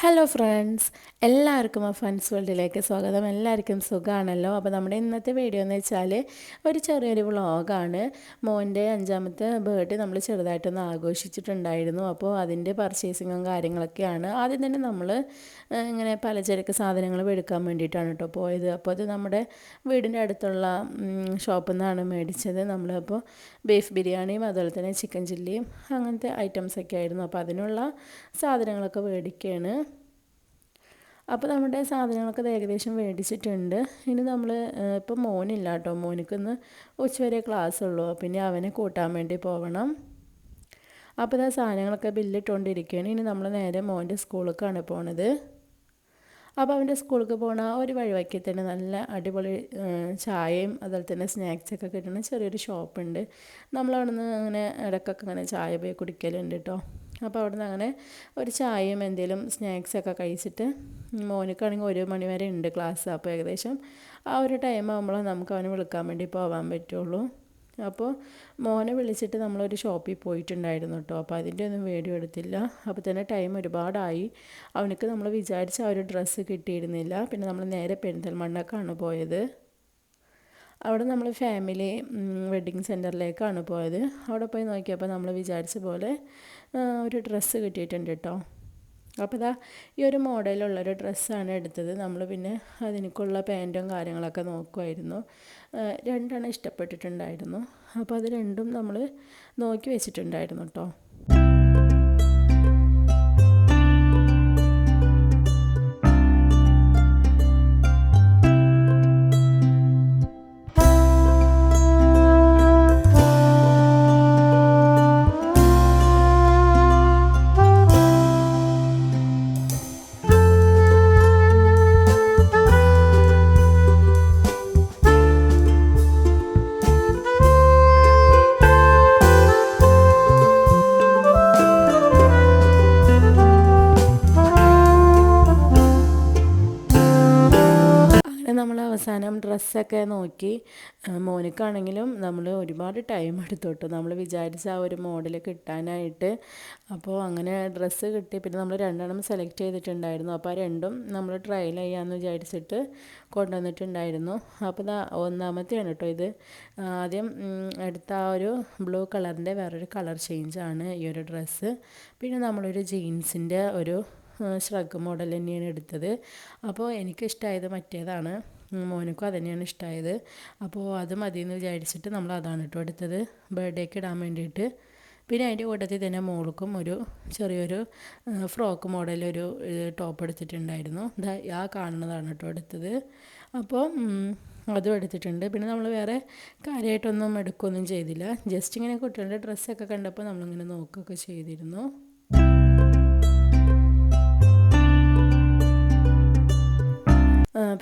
Hello friends എല്ലാവർക്കും ആ ഫൺസ് വേൾഡിലേക്ക് സ്വാഗതം. എല്ലാവർക്കും സുഖമാണല്ലോ അപ്പോൾ നമ്മുടെ ഇന്നത്തെ വീഡിയോ എന്ന് വെച്ചാൽ ഒരു ചെറിയൊരു വ്ളോഗാണ്. മോന്റെ അഞ്ചാമത്തെ ബേർത്ത് നമ്മൾ ചെറുതായിട്ടൊന്ന് ആഘോഷിച്ചിട്ടുണ്ടായിരുന്നു. അപ്പോൾ അതിന്റെ പർച്ചേസിങ്ങും കാര്യങ്ങളൊക്കെയാണ്. ആദ്യം തന്നെ നമ്മൾ ഇങ്ങനെ പലചരക്ക് സാധനങ്ങൾ എടുക്കാൻ വേണ്ടിയിട്ടാണ് കേട്ടോ പോയത്. അപ്പോൾ അത് നമ്മുടെ വീടിന്റെ അടുത്തുള്ള ഷോപ്പിൽ നിന്നാണ് മേടിച്ചത്. നമ്മളപ്പോൾ ബീഫ് ബിരിയാണിയും അതുപോലെ തന്നെ ചിക്കൻ ചില്ലിയും അങ്ങനത്തെ ഐറ്റംസൊക്കെ ആയിരുന്നു. അപ്പോൾ അതിനുള്ള സാധനങ്ങളൊക്കെ മേടിക്കുകയാണ്. അപ്പോൾ നമ്മുടെ സാധനങ്ങളൊക്കെ ഏകദേശം മേടിച്ചിട്ടുണ്ട്. ഇനി നമ്മൾ ഇപ്പോൾ മോനില്ല കേട്ടോ. മോനിക്കൊന്ന് ഉച്ചവരെ ക്ലാസ് ഉള്ളൂ. പിന്നെ അവനെ കൂട്ടാൻ വേണ്ടി പോകണം അപ്പോൾ ആ സാധനങ്ങളൊക്കെ ബില്ലിട്ടുകൊണ്ടിരിക്കുകയാണ് ഇനി നമ്മൾ നേരെ മോന്റെ സ്കൂളിലേക്കാണ് പോണത്. അപ്പോൾ അവന്റെ സ്കൂളിലേക്ക് പോണ ഒരു വഴിവയ്ക്കിൽ തന്നെ നല്ല അടിപൊളി ചായയും അതുപോലെ തന്നെ സ്നാക്സൊക്കെ കിട്ടുന്ന ചെറിയൊരു ഷോപ്പുണ്ട് നമ്മളവിടെ നിന്ന് അങ്ങനെ ഇടയ്ക്കൊക്കെ അങ്ങനെ ചായ പോയി കുടിക്കലുണ്ട് കേട്ടോ. അപ്പോൾ അവിടെ നിന്ന് അങ്ങനെ ഒരു ചായയും എന്തെങ്കിലും സ്നാക്സൊക്കെ കഴിച്ചിട്ട് മോനിക്കാണെങ്കിൽ ഒരു മണി വരെ ഉണ്ട് ക്ലാസ് അപ്പോൾ ഏകദേശം ആ ഒരു ടൈം ആകുമ്പോൾ നമുക്ക് അവനെ വിളിക്കാൻ വേണ്ടി പോകാൻ പറ്റുള്ളൂ. അപ്പോൾ മോനെ വിളിച്ചിട്ട് നമ്മളൊരു ഷോപ്പിൽ പോയിട്ടുണ്ടായിരുന്നു കേട്ടോ. അപ്പോൾ അതിന്റെ ഒന്നും വീഡിയോ എടുത്തില്ല. അപ്പോൾ തന്നെ ടൈം ഒരുപാടായി. അവനക്ക് നമ്മൾ വിചാരിച്ച ആ ഒരു ഡ്രസ്സ് കിട്ടിയിരുന്നില്ല. പിന്നെ നമ്മൾ നേരെ പെരിന്തൽമണ്ണക്കാണ് പോയത്. അവിടെ നമ്മൾ ഫാമിലി വെഡ്ഡിങ് സെന്ററിലേക്കാണ് പോയത്. അവിടെ പോയി നോക്കിയപ്പോൾ നമ്മൾ വിചാരിച്ച പോലെ ഒരു ഡ്രസ്സ് കിട്ടിയിട്ടുണ്ട് കേട്ടോ അപ്പോൾ ഇതാ ഈ ഒരു മോഡലുള്ളൊരു ഡ്രസ്സാണ് എടുത്തത്. നമ്മൾ പിന്നെ അതിനൊക്കെയുള്ള പാന്റും കാര്യങ്ങളൊക്കെ നോക്കുമായിരുന്നു രണ്ടെണ്ണം ഇഷ്ടപ്പെട്ടിട്ടുണ്ടായിരുന്നു. അപ്പോൾ അത് രണ്ടും നമ്മൾ നോക്കി വെച്ചിട്ടുണ്ടായിരുന്നു കേട്ടോ ഡ്രസ്സൊക്കെ നോക്കി. മോനിക്കാണെങ്കിലും നമ്മൾ ഒരുപാട് ടൈം എടുത്തോട്ടു. നമ്മൾ വിചാരിച്ച ആ ഒരു മോഡൽ കിട്ടാനായിട്ട്. അപ്പോൾ അങ്ങനെ ഡ്രസ്സ് കിട്ടി. പിന്നെ നമ്മൾ രണ്ടെണ്ണം സെലക്ട് ചെയ്തിട്ടുണ്ടായിരുന്നു. അപ്പോൾ ആ രണ്ടും നമ്മൾ ട്രയൽ ചെയ്യാമെന്ന് വിചാരിച്ചിട്ട് കൊണ്ടുവന്നിട്ടുണ്ടായിരുന്നു. അപ്പോൾ ഒന്നാമത്തെയാണ് കേട്ടോ ഇത്. ആദ്യം എടുത്ത ആ ഒരു ബ്ലൂ കളറിന്റെ വേറൊരു കളർ ചേഞ്ചാണ് ഈ ഒരു ഡ്രസ്സ് പിന്നെ നമ്മളൊരു ജീൻസിന്റെ ഒരു ശ്രഗ് മോഡൽ തന്നെയാണ് എടുത്തത്. അപ്പോൾ എനിക്കിഷ്ടമായത് മറ്റേതാണ്. മോനക്കും അത് തന്നെയാണ് ഇഷ്ടമായത് അപ്പോൾ അത് മതി എന്ന് വിചാരിച്ചിട്ട് നമ്മൾ അതാണ് കേട്ടോ എടുത്തത്. ബർത്ത്ഡേക്ക് ഇടാൻ വേണ്ടിയിട്ട്. പിന്നെ അതിന്റെ കൂട്ടത്തിൽ തന്നെ മോൾക്കും ഒരു ചെറിയൊരു ഫ്രോക്ക് മോഡലൊരു ടോപ്പ് എടുത്തിട്ടുണ്ടായിരുന്നു. ആ കാണുന്നതാണ് കേട്ടോ എടുത്തത്. അപ്പോൾ അതും എടുത്തിട്ടുണ്ട്. പിന്നെ നമ്മൾ വേറെ കാര്യമായിട്ടൊന്നും എടുക്കുകയൊന്നും ചെയ്തില്ല. ജസ്റ്റ് ഇങ്ങനെ കുട്ടികളുടെ ഡ്രസ്സൊക്കെ കണ്ടപ്പോൾ നമ്മളിങ്ങനെ നോക്കുകയൊക്കെ ചെയ്തിരുന്നു.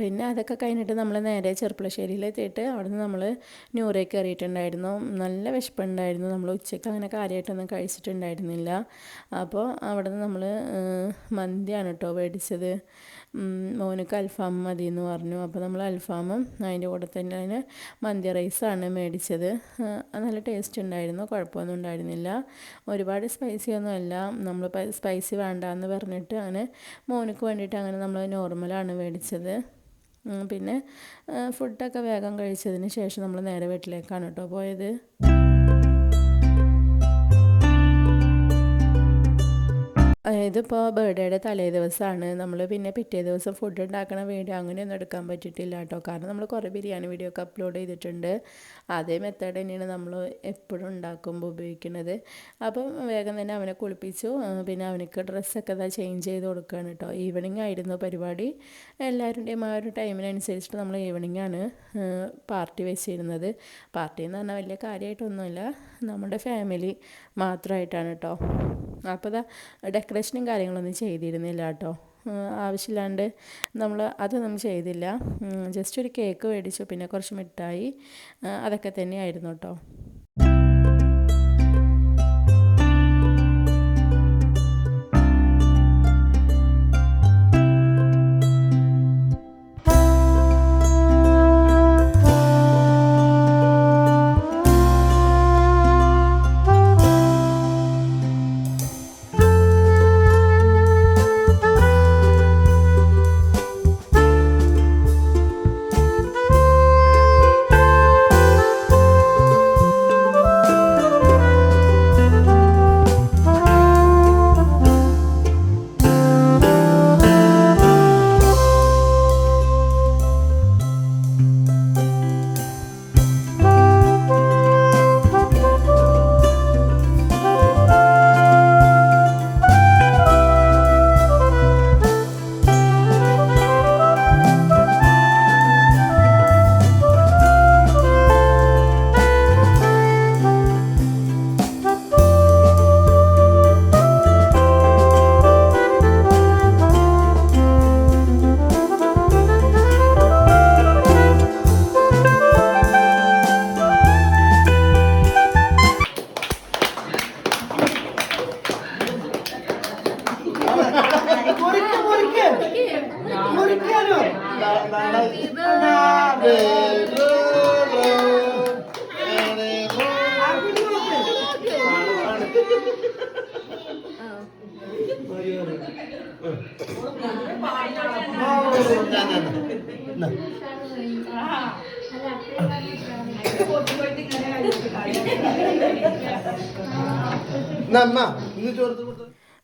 പിന്നെ അതൊക്കെ കഴിഞ്ഞിട്ട് നമ്മൾ നേരെ ചെറുപ്പളശ്ശേരിയിലെത്തിയിട്ട് അവിടെ നിന്ന് നമ്മൾ ന്യൂറേ കയറിയിട്ടുണ്ടായിരുന്നു. നല്ല വിശപ്പുണ്ടായിരുന്നു. നമ്മൾ ഉച്ചയ്ക്ക് അങ്ങനെ കാര്യമായിട്ടൊന്നും കഴിച്ചിട്ടുണ്ടായിരുന്നില്ല. അപ്പോൾ അവിടെ നിന്ന് നമ്മൾ മന്തിയാണ് കേട്ടോ മേടിച്ചത്. മോനക്ക് അൽഫാം മതി എന്ന് പറഞ്ഞു. അപ്പോൾ നമ്മൾ അൽഫാമും അതിന്റെ കൂടെ തന്നെ അതിന് മന്തി റൈസാണ് മേടിച്ചത്. നല്ല ടേസ്റ്റ് ഉണ്ടായിരുന്നു. കുഴപ്പമൊന്നും ഉണ്ടായിരുന്നില്ല. ഒരുപാട് സ്പൈസി ഒന്നും അല്ല നമ്മൾ സ്പൈസി വേണ്ട എന്ന് പറഞ്ഞിട്ട് അങ്ങനെ മോനക്ക് വേണ്ടിയിട്ട് അങ്ങനെ നമ്മൾ നോർമലാണ് മേടിച്ചത്. പിന്നെ ഫുഡൊക്കെ വേഗം കഴിച്ചതിന് ശേഷം നമ്മൾ നേരെ വീട്ടിലേക്കാണ് കേട്ടോ പോയത്. ഇതിപ്പോൾ ബർത്ത്ഡേയുടെ തലേ ദിവസമാണ് നമ്മൾ പിന്നെ പിറ്റേ ദിവസം ഫുഡ് ഉണ്ടാക്കണ വീഡിയോ അങ്ങനെയൊന്നും എടുക്കാൻ പറ്റിയിട്ടില്ല കേട്ടോ. കാരണം നമ്മൾ കുറേ ബിരിയാണി വീഡിയോ ഒക്കെ അപ്ലോഡ് ചെയ്തിട്ടുണ്ട്. അതേ മെത്തേഡ് തന്നെയാണ് നമ്മൾ എപ്പോഴും ഉണ്ടാക്കുമ്പോൾ ഉപയോഗിക്കുന്നത്. അപ്പം വേഗം തന്നെ അവനെ കുളിപ്പിച്ചു. പിന്നെ അവനക്ക് ഡ്രസ്സൊക്കെ ഇതാ ചേഞ്ച് ചെയ്ത് കൊടുക്കുകയാണ് കേട്ടോ. ഈവനിങ് ആയിരുന്നു പരിപാടി. എല്ലാവരുടെയും ആ ഒരു ടൈമിനനുസരിച്ചിട്ട് നമ്മൾ ഈവനിങ് ആണ് പാർട്ടി വെച്ചിരുന്നത്. പാർട്ടി എന്ന് പറഞ്ഞാൽ വലിയ കാര്യമായിട്ടൊന്നുമില്ല നമ്മുടെ ഫാമിലി മാത്രമായിട്ടാണ് കേട്ടോ അപ്പോൾ ഇതാ ഡെക്കറേഷനും കാര്യങ്ങളൊന്നും ചെയ്തിരുന്നില്ല കേട്ടോ ആവശ്യമില്ലാണ്ട് നമ്മൾ അതൊന്നും ചെയ്തില്ല. ജസ്റ്റ് ഒരു കേക്ക് മേടിച്ചു പിന്നെ കുറച്ച് മിഠായി അതൊക്കെ തന്നെയായിരുന്നു കേട്ടോ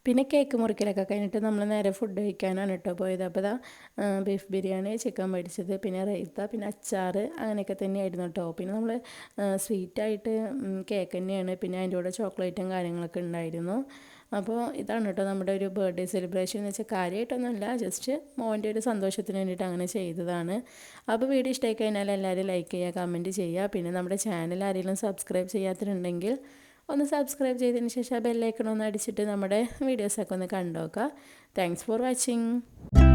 പിന്നെ കേക്ക് മുറിക്കലൊക്കെ കഴിഞ്ഞിട്ട് നമ്മൾ നേരെ ഫുഡ് കഴിക്കാനാണ് കേട്ടോ പോയത്. അപ്പോൾ ഇതാ ബീഫ് ബിരിയാണി ചിക്കൻ മേടിച്ചത് പിന്നെ റൈത്ത പിന്നെ അച്ചാർ അങ്ങനെയൊക്കെ തന്നെയായിരുന്നു കേട്ടോ പിന്നെ നമ്മൾ സ്വീറ്റായിട്ട് കേക്ക് തന്നെയാണ്. പിന്നെ അതിന്റെ കൂടെ ചോക്ലേറ്റും കാര്യങ്ങളൊക്കെ ഉണ്ടായിരുന്നു. അപ്പോൾ ഇതാണ് കേട്ടോ നമ്മുടെ ഒരു ബർത്ത്ഡേ സെലിബ്രേഷൻ എന്ന് വെച്ചാൽ കാര്യമായിട്ടൊന്നുമല്ല ജസ്റ്റ് മോന്റെ ഒരു സന്തോഷത്തിന് വേണ്ടിയിട്ട് അങ്ങനെ ചെയ്തതാണ്. അപ്പോൾ വീഡിയോ ഇഷ്ടമായി കഴിഞ്ഞാൽ എല്ലാവരും ലൈക്ക് ചെയ്യുക കമന്റ് ചെയ്യുക. പിന്നെ നമ്മുടെ ചാനൽ ആരെങ്കിലും സബ്സ്ക്രൈബ് ചെയ്യാത്തിട്ടുണ്ടെങ്കിൽ ഒന്ന് സബ്സ്ക്രൈബ് ചെയ്തതിന് ശേഷം ആ ബെല്ലൈക്കൺ ഒന്ന് അടിച്ചിട്ട് നമ്മുടെ വീഡിയോസൊക്കെ ഒന്ന് കണ്ടു നോക്കുക താങ്ക്സ് ഫോർ വാച്ചിങ്